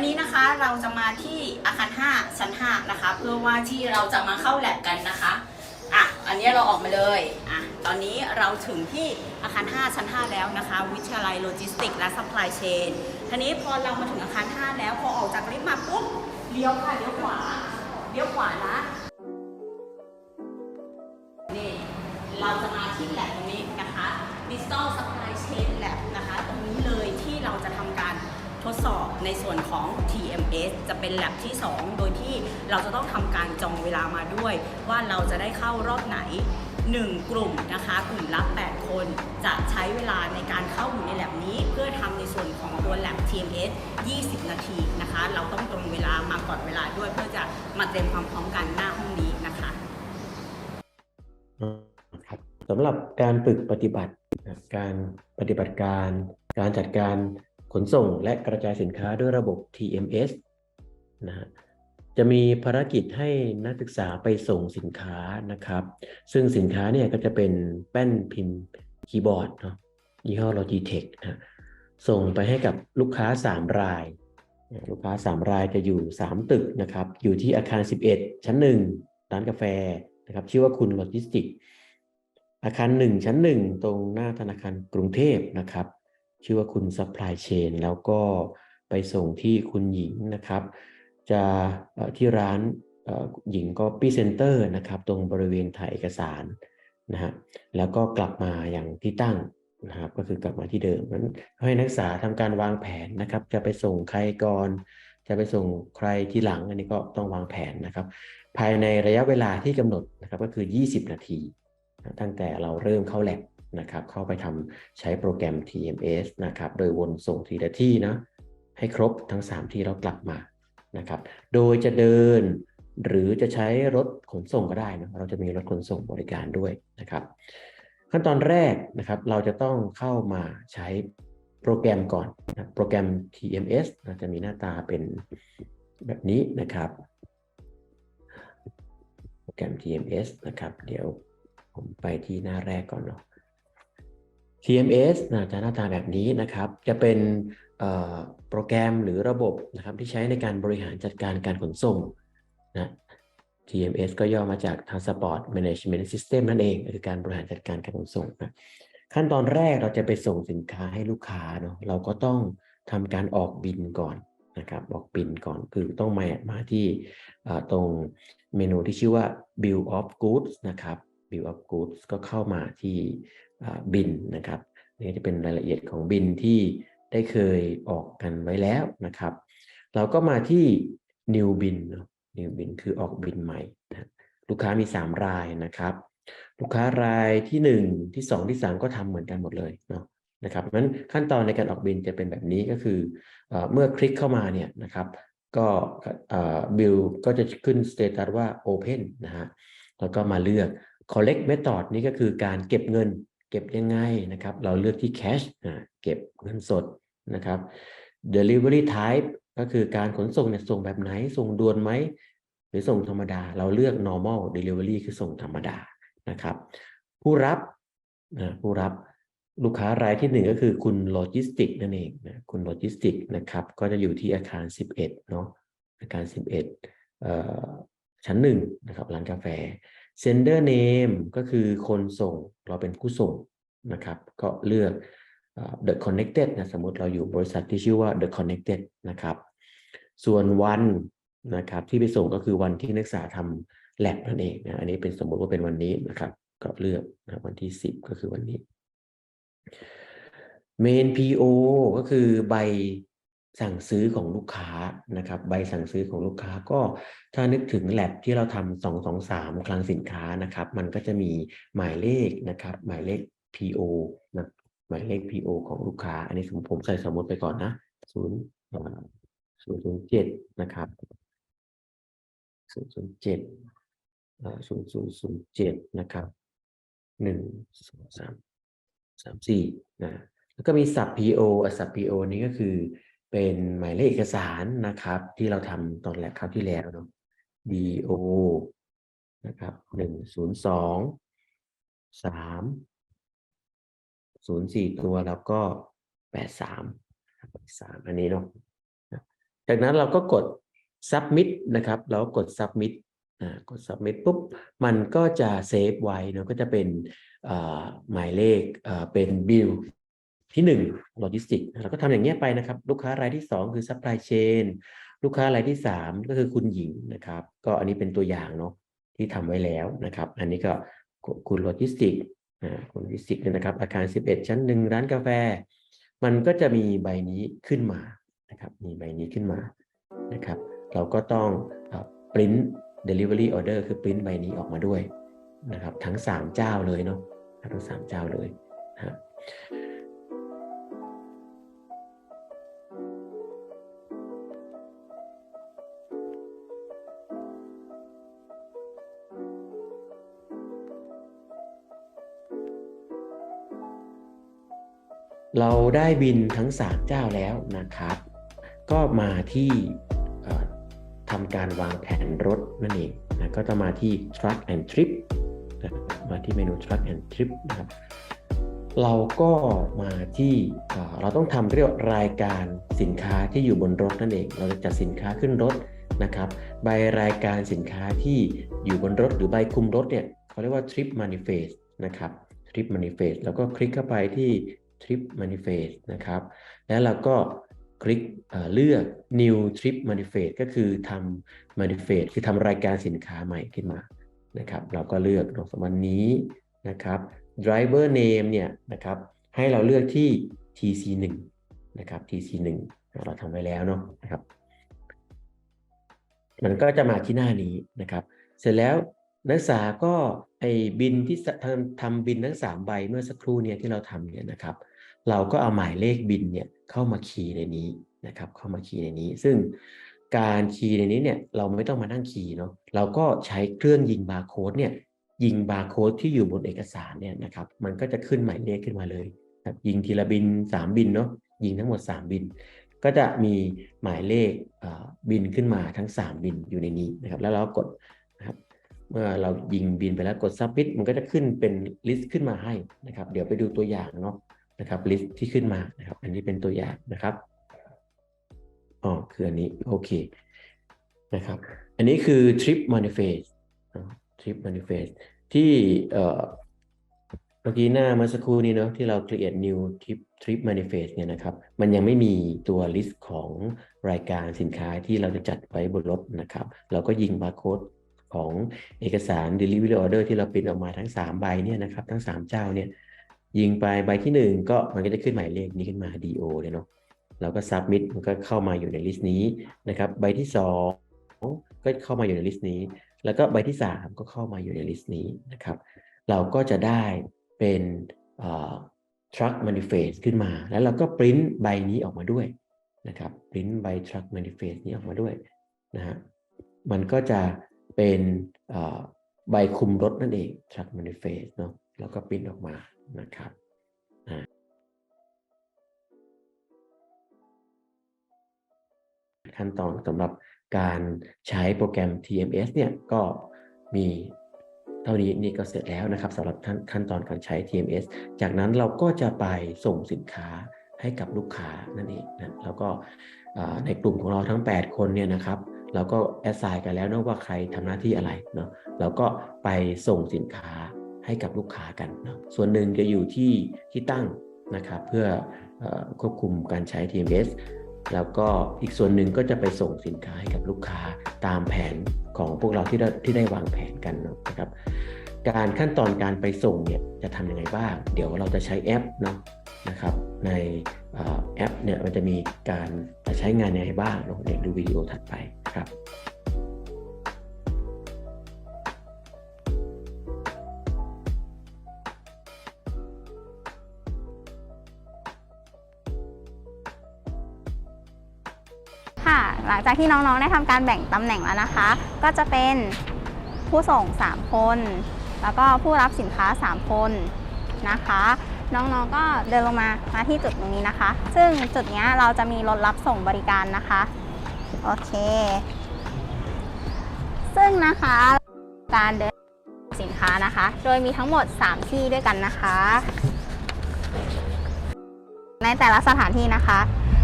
วันนี้นะคะเราจะมาที่อาคาร 5 ชั้น 5 นะคะ เพื่อว่าที่เราจะมาเข้าแลบกันนะคะอะอันนี้เราออกมาเลยอะตอนนี้เราถึงที่อาคาร 5 ชั้น 5 แล้วนะคะ วิทยาลัยโลจิสติกและซัพพลายเชนทีนี้พอเรามาถึงอาคาร 5 แล้วพอออกจากลิฟต์มาปุ๊บเลี้ยวค่ะเลี้ยวขวาเลี้ยวขวานะนี่เราจะมาที่แลบตรงนี้นะคะ Digital Supply สอบในส่วนของ TMS จะเป็น lab ที่ 2 โดยที่เราจะต้องทำการจองเวลามาด้วย ว่าเราจะได้เข้ารอบไหน 1 กลุ่มนะคะ กลุ่มละ8 คน จะใช้เวลาในการเข้าอยู่ใน lab นี้ เพื่อทำในส่วนของตัว lab TMS 20 นาทีนะคะ เราต้องตรงเวลามาก่อนเวลาด้วยเพื่อจะมาเตรียมความพร้อมกันหน้าห้องนี้นะคะสำหรับการฝึกปฏิบัติ การปฏิบัติการ การจัดการ ขนส่งและกระจายสินค้าด้วยระบบ TMS นะฮะจะมีภารกิจให้นักศึกษาไปส่งสินค้านะครับ ซึ่งสินค้าเนี่ยก็จะเป็นแป้นพิมพ์คีย์บอร์ดเนาะยี่ห้อ Logitech นะส่งไปให้กับลูกค้า 3 ราย ลูกค้า 3 รายจะอยู่ 3 ตึกนะครับ อยู่ที่อาคาร 11 ชั้น 1 ร้านกาแฟนะครับ ชื่อว่าคุณโลจิสติก อาคารหนึ่งชั้นหนึ่งตรงหน้าธนาคารกรุงเทพนะครับ ชื่อว่าคุณ Supply Chain แล้วก็ไปส่งที่คุณหญิงนะครับ จะที่ร้านหญิง Copy Center นะครับตรงบริเวณถ่ายเอกสารนะฮะแล้วก็กลับมาอย่างที่ตั้งนะครับก็คือกลับมาที่เดิมนั้นให้นักศึกษาทำการวางแผนนะครับ จะไปส่งใครก่อน จะไปส่งใครทีหลังอันนี้ก็ต้องวางแผนนะครับ ภายในระยะเวลาที่กำหนดนะครับก็คือ 20 นาที ตั้งแต่เราเริ่มเข้าแลบ นะครับเข้าไปทำใช้โปรแกรม TMS นะครับโดยวนส่งทีละที่นะให้ครบทั้ง 3 ที่เรากลับมานะครับโดยจะเดินหรือจะใช้รถขนส่งก็ได้นะเราจะมีรถขนส่งบริการด้วยนะครับ ขั้นตอนแรกนะครับเราจะต้องเข้ามาใช้โปรแกรมก่อนนะโปรแกรม TMS นะจะมีหน้าตาเป็นแบบนี้นะครับโปรแกรม TMS นะครับ เดี๋ยวผมไปที่หน้าแรกก่อนเนาะ TMS นะจะหน้าตาแบบนี้นะครับ จะเป็นโปรแกรมหรือระบบนะครับที่ใช้ในการบริหารจัดการการขนส่งนะ TMS ก็ย่อมาจาก Transport Management System นั่นเองคือการบริหารจัดการการขนส่งนะขั้นตอนแรกเราจะไปส่งสินค้าให้ลูกค้าเนาะเราก็ต้องทำการออกบินก่อนนะครับออกบินก่อนคือต้องมามาที่ตรงเมนูที่ชื่อว่า Bill of Goods นะครับ Bill of Goods ก็เข้ามาที่ บินนะครับนี่จะเป็นรายละเอียดของบินที่ได้เคยออกกันไว้แล้วนะครับ เราก็มาที่ New Bin เน New Bin คือออกบินใหม่นะลูกค้ามี 3 รายนะครับ ลูกค้ารายที่ 1 ที่ 2 ที่ 3 ก็ทำเหมือนกันหมดเลยเนาะนะครับเพราะฉะนั้นขั้นตอนในการออกบินจะเป็นแบบนี้ก็คือเอเมื่อคลิกเข้ามาเนี่ยนะครับ ก็บิลก็จะขึ้นสเตตัสว่า Open นะฮะแล้วก็มาเลือก collect method นี่ก็คือการเก็บเงิน เก็บยังไงนะครับ เราเลือกที่ cash เก็บเงินสดนะครับ delivery type ก็คือการขนส่งเนี่ยส่งแบบไหน ส่งด่วนไหม หรือส่งธรรมดา เราเลือก normal delivery คือส่งธรรมดานะครับ ผู้รับนะผู้รับลูกค้ารายที่หนึ่งก็คือคุณโลจิสติกนั่นเองนะคุณโลจิสติกนะครับ ก็จะอยู่ที่อาคาร 11เนาะอาคาร 11เอ่อชั้นหนึ่งนะครับร้านกาแฟ sender name ก็คือคนส่งเราเป็นผู้ส่งนะครับ ก็เลือก the connected นะสมมติเราอยู่บริษัทที่ชื่อว่า the connected นะครับ ส่วนวันนะครับที่ไปส่งก็คือวันที่นักศึกษาทำ lab นั่นเองนะอันนี้เป็นสมมติว่าเป็นวันนี้นะครับ ก็เลือกนะวันที่ 10 ก็คือวันนี้ main PO ก็คือใบ สั่งซื้อของลูกค้านะครับใบสั่งซื้อของลูกค้าก็ถ้านึกถึง lab ที่เราทำสองสองสามคลังสินค้านะครับ มันก็จะมีหมายเลขนะครับ หมายเลข PO นะหมายเลข PO ของลูกค้า อันนี้สมมติผมใส่สมมติไปก่อนนะศูนย์ศูนย์ศูนย์เจ็ดนะครับศูนย์ศูนย์เจ็ดศูนย์ศูนย์ศูนย์เจ็ดนะครับหนึ่งสองสามสามสี่นะแล้วก็มี sub PO อะ sub PO นี้ก็คือ เป็นหมายเลขเอกสารนะครับ ที่เราทำตอนแรกคราวที่แล้วเนาะ DO นะครับหนึ่งศูนย์สองสามศูนย์สี่ตัวแล้วก็แปดสามสามอันนี้เนาะจากนั้นเราก็กด submit นะครับเราก็กด submit อ่ากด submit ปุ๊บ มันก็จะเซฟไว้เนอะก็จะเป็นหมายเลขเป็นบิล ที่หนึ่งโลจิสติกเราก็ทำอย่างเงี้ยไปนะครับ ลูกค้ารายที่สองคือ supply chain ลูกค้ารายที่สามก็คือคุณหญิงนะครับ ก็อันนี้เป็นตัวอย่างเนาะที่ทำไว้แล้วนะครับ อันนี้ก็คุณโลจิสติกอ่าคุณโลจิสติกเนี่ยนะครับ อาคาร 11 ชั้นหนึ่งร้านกาแฟ มันก็จะมีใบนี้ขึ้นมานะครับ มีใบนี้ขึ้นมานะครับ เราก็ต้องปริ้น delivery order คือปริ้นใบนี้ออกมาด้วยนะครับ ทั้ง 3 เจ้าเลยเนาะทั้ง 3 เจ้าเลยนะ เราได้บินทั้ง 3 เจ้าแล้วนะครับ ก็มาที่ทำการวางแผนรถนั่นเองนะก็จะมาที่ truck and trip นะมาที่เมนู truck and trip นะครับเราก็มาที่เราต้องทำเรียกรายการสินค้าที่อยู่บนรถนั่นเอง เราจะจัดสินค้าขึ้นรถนะครับใบรายการสินค้าที่อยู่บนรถหรือใบคุมรถเนี่ยเขาเรียกว่า trip manifest นะครับ trip manifest แล้วก็คลิกเข้าไปที่ trip manifest นะครับ แล้วเราก็คลิกเลือก new trip manifest ก็คือทำ manifest คือทำรายการสินค้าใหม่ขึ้นมานะครับ เราก็เลือกตรงสมันนี้นะครับ driver name เนี่ยนะครับ ให้เราเลือกที่ TC1 นะครับ TC1 เราทำไว้แล้วเนาะนะครับ มันก็จะมาที่หน้านี้นะครับ เสร็จแล้วนักศึกษาก็ไอ้บินที่ทำทำบินทั้ง3ใบเมื่อสักครู่เนี่ยที่เราทำเนี่ยนะครับ เราก็เอาหมายเลขบินเนี่ยเข้ามาคีย์ในนี้นะครับเข้ามาคีย์ในนี้ ซึ่งการคีย์ในนี้เนี่ยเราไม่ต้องมานั่งคีย์เนาะเราก็ใช้เครื่องยิงบาร์โค้ดเนี่ยยิงบาร์โค้ดที่อยู่บนเอกสารเนี่ยนะครับมันก็จะขึ้นหมายเลขขึ้นมาเลยครับยิงทีละบิน 3 บินเนาะยิงทั้งหมด 3 บิน ก็จะมีหมายเลขบินขึ้นมาทั้ง 3 บินอยู่ในนี้นะครับแล้วเรากดนะครับเมื่อเรายิงบินไปแล้วกด submit มันก็จะขึ้นเป็นลิสต์ขึ้นมาให้นะครับเดี๋ยวไปดูตัวอย่างเนาะ นะครับลิสต์ที่ขึ้นมานะครับ อันนี้เป็นตัวอย่างนะครับอ๋อคืออันนี้โอเคนะครับ อันนี้คือ trip manifest เนอะ trip manifest ที่เอ่อเมื่อกี้หน้าเมื่อสักครู่นี้เนาะที่เรา create new trip trip manifest เนี่ยนะครับ มันยังไม่มีตัว list ของรายการสินค้าที่เราจะจัดไว้บนรถนะครับ เราก็ยิงบาร์โค้ดของเอกสาร delivery order ที่เราปริ้นออกมาทั้ง 3 ใบเนี่ยนะครับ ทั้ง 3 เจ้าเนี่ย ยิงไปใบที่ 1 ก็มันก็จะขึ้นหมายเลขนี้ขึ้นมา DO เลยเนาะเราก็ submit มันก็เข้ามาอยู่ในลิสต์นี้นะครับใบที่ 2 ก็เข้ามาอยู่ในลิสต์นี้ แล้วก็ใบที่ 3 ก็เข้ามาอยู่ในลิสต์นี้นะครับ เราก็จะได้เป็น truck manifest ขึ้นมา แล้วเราก็ปริ้นใบนี้ออกมาด้วยนะครับปริ้นใบ truck manifest นี้ออกมาด้วยนะฮะมันก็จะเป็นใบคุมรถนั่นเอง truck manifest เนาะแล้วก็ปริ้นออกมา นะครับขั้นตอนสำหรับการใช้โปรแกรม TMS เนี่ยก็มีเท่านี้นี่ก็เสร็จแล้วนะครับสำหรับขั้นขั้นตอนการใช้ TMS จากนั้นเราก็จะไปส่งสินค้าให้กับลูกค้านั่นเองนะแล้วก็ในกลุ่มของเราทั้ง 8 คนเนี่ยนะครับเราก็แอดไซน์กันแล้วนะว่าใครทำหน้าที่อะไรเนาะเราก็ไปส่งสินค้า ให้กับลูกค้ากันเนาะส่วนหนึ่งจะอยู่ที่ที่ตั้งนะครับเพื่อควบคุมการใช้ TMS แล้วก็อีกส่วนหนึ่งก็จะไปส่งสินค้าให้กับลูกค้าตามแผนของพวกเราที่ได้ที่ได้วางแผนกันนะครับ การขั้นตอนการไปส่งเนี่ยจะทำยังไงบ้าง เดี๋ยวเราจะใช้แอปเนาะนะครับในแอปเนี่ยมันจะมีการใช้งานยังไงบ้างเนาะเดี๋ยวดูวิดีโอถัดไปครับ ค่ะ หลังจากที่น้องๆได้ทำการแบ่งตำแหน่งแล้วนะคะ ก็จะเป็นผู้ส่ง 3 คน แล้วก็ผู้รับสินค้า 3 คนนะคะ น้องๆก็เดินลงมามาที่จุดตรงนี้นะคะ ซึ่งจุดนี้เราจะมีรถรับส่งบริการนะคะ โอเค ซึ่งนะคะการเดินสินค้านะคะ โดยมีทั้งหมด 3 ที่ด้วยกันนะคะ ในแต่ละสถานที่นะคะ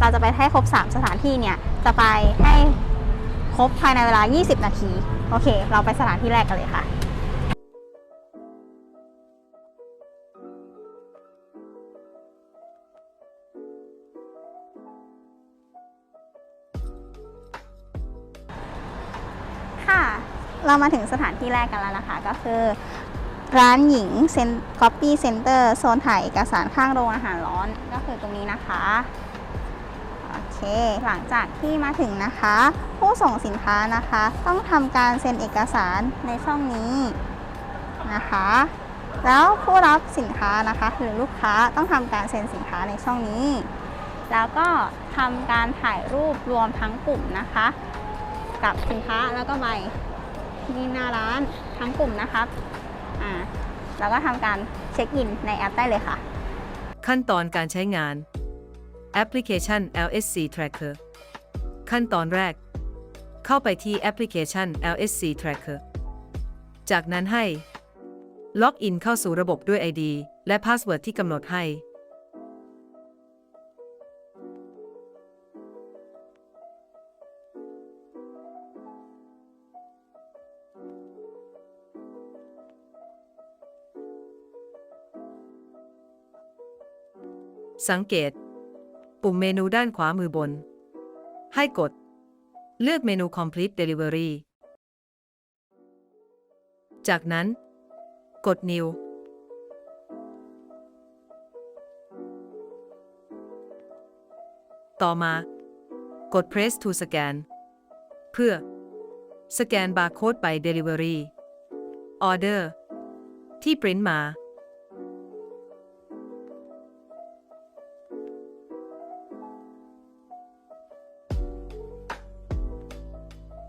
เราจะไปให้ครบ 3 สถานที่เนี่ย จะไปให้ครบภายในเวลา 20 นาที โอเค เราไปสถานที่แรกกันเลยค่ะค่ะ เรามาถึงสถานที่แรกกันแล้วนะคะ ก็คือร้านหญิงเซนก๊อปปี้เซ็นเตอร์โซนถ่ายเอกสารข้างโรงอาหารร้อนก็คือตรงนี้นะคะ เค หลังจากที่มาถึงนะคะ ผู้ส่งสินค้านะคะ ต้องทำการเซ็นเอกสารในช่องนี้นะคะ แล้วผู้รับสินค้านะคะ หรือลูกค้าต้องทำการเซ็นสินค้าในช่องนี้ แล้วก็ทำการถ่ายรูปรวมทั้งกลุ่มนะคะ กับสินค้าแล้วก็ใบที่หน้าร้านทั้งกลุ่มนะครับอ่าแล้วก็ทำการเช็คอินในแอปได้เลยค่ะ ขั้นตอนการใช้งาน แอปพลิเคชัน LSC Tracker ขั้นตอนแรก เข้าไปที่แอปพลิเคชัน LSC Tracker จากนั้นให้ ล็อกอินเข้าสู่ระบบด้วย ID และพาสเวิร์ดที่กำหนดให้ สังเกต ปุ่มเมนูด้านขวามือบน ให้กด เลือกเมนู Complete Delivery จากนั้น กด New ต่อมา กด Press to Scan เพื่อ สแกนบาร์โค้ดไป Delivery Order ที่ปริ้นมา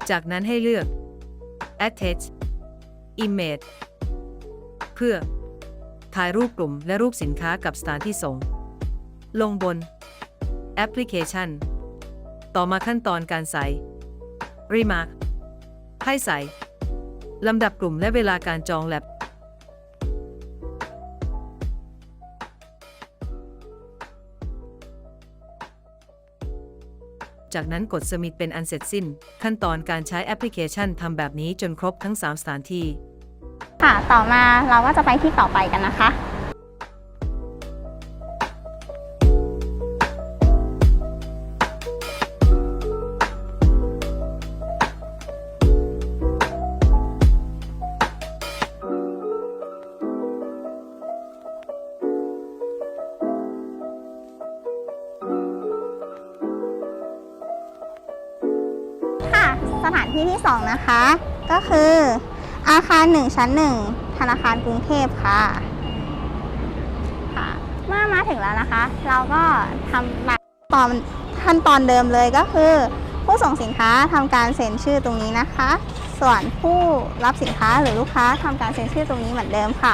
จากนั้นให้เลือก Attach Image เพื่อ ถ่ายรูปกลุ่มและรูปสินค้ากับสถานที่ส่ง ลงบน แอปพลิเคชัน ต่อมาขั้นตอนการใส่ Remark ให้ใส่ลำดับกลุ่มและเวลาการจองแลบ จากนั้นกดสมิธเป็นอันเสร็จสิ้น ขั้นตอนการใช้แอปพลิเคชันทำแบบนี้จนครบทั้ง 3 สถานที่ ค่ะ ต่อมาเราก็จะไปที่ต่อไปกันนะคะ สถานที่ที่ 2 นะคะ ก็คือ อาคาร 1 ชั้น 1 ธนาคารกรุงเทพค่ะค่ะ เมื่อมาถึงแล้วนะคะ เราก็ทำแบบตอนขั้นตอนเดิมเลยก็คือ ผู้ส่งสินค้าทำการเซ็นชื่อตรงนี้นะคะ ส่วนผู้รับสินค้าหรือลูกค้าทำการเซ็นชื่อตรงนี้เหมือนเดิมค่ะ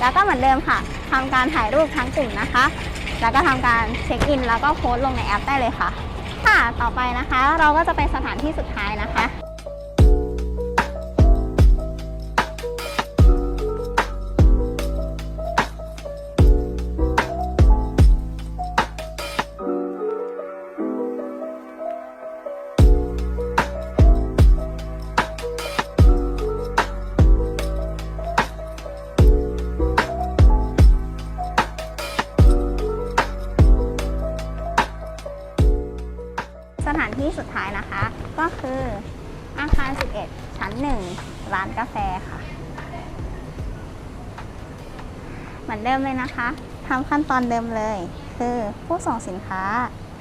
แล้วก็เหมือนเดิมค่ะทำการถ่ายรูปทั้งกลุ่มนะคะ แล้วก็ทำการเช็คอิน แล้วก็โพสต์ลงในแอปได้เลยค่ะ ค่ะ ต่อไปนะคะ เราก็จะไปสถานที่สุดท้ายนะคะ ที่สุดท้ายนะคะ ก็คืออาคาร 11 ชั้น 1 ร้านกาแฟค่ะ เหมือนเดิมเลยนะคะทำขั้นตอนเดิมเลย คือผู้ส่งสินค้า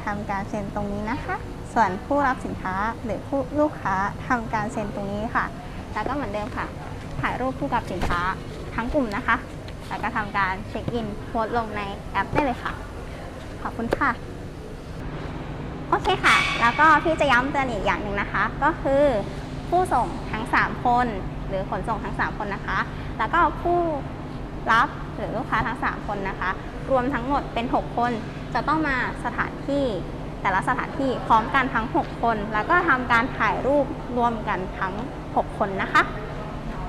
ทำการเซ็นตรงนี้นะคะ ส่วนผู้รับสินค้าหรือผู้ลูกค้าทำการเซ็นตรงนี้ค่ะ แล้วก็เหมือนเดิมค่ะ ถ่ายรูปคู่กับสินค้าทั้งกลุ่มนะคะ แล้วก็ทำการเช็คอินโพสลงในแอปได้เลยค่ะ ขอบคุณค่ะ โอเคค่ะ แล้วก็พี่จะย้ำเตือนอีกอย่างหนึ่งนะคะ ก็คือผู้ส่งทั้ง 3 คน หรือขนส่งทั้ง 3 คนนะคะ แล้วก็ผู้รับหรือลูกค้าทั้ง 3 คนนะคะ รวมทั้งหมดเป็น 6 คน จะต้องมาสถานที่แต่ละสถานที่พร้อมกันทั้ง 6 คน แล้วก็ทำการถ่ายรูปรวมกันทั้ง 6 คนนะคะ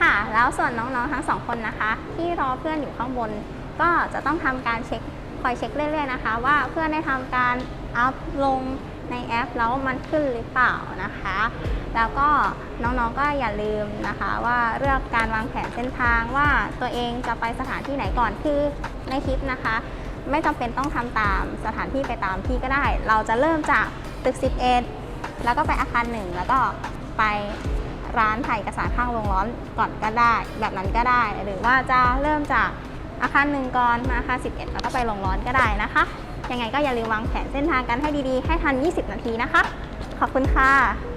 ค่ะ แล้วส่วนน้องๆทั้งสองคนนะคะ ที่รอเพื่อนอยู่ข้างบน ก็จะต้องทำการเช็คคอยเช็คเรื่อยๆนะคะ ว่าเพื่อนได้ทำการอัพลง ในแอปแล้วมันขึ้นหรือเปล่านะคะ แล้วก็น้องๆก็อย่าลืมนะคะว่าเรื่องการวางแผนเส้นทางว่าตัวเองจะไปสถานที่ไหนก่อนคือในคลิปนะคะ ไม่จำเป็นต้องทำตามสถานที่ไปตามที่ก็ได้ เราจะเริ่มจากตึก 11 แล้วก็ไปอาคารหนึ่งแล้วก็ไปร้านถ่ายเอกสารข้างโรงร้อนก่อนก็ได้ แบบนั้นก็ได้ หรือว่าจะเริ่มจากอาคารหนึ่งก่อนมาอาคาร11 แล้วก็ไปโรงร้อนก็ได้นะคะ ยังไงก็อย่าลืมวางแผนเส้นทางกันให้ดีๆ ให้ทัน 20 นาทีนะคะ ขอบคุณค่ะ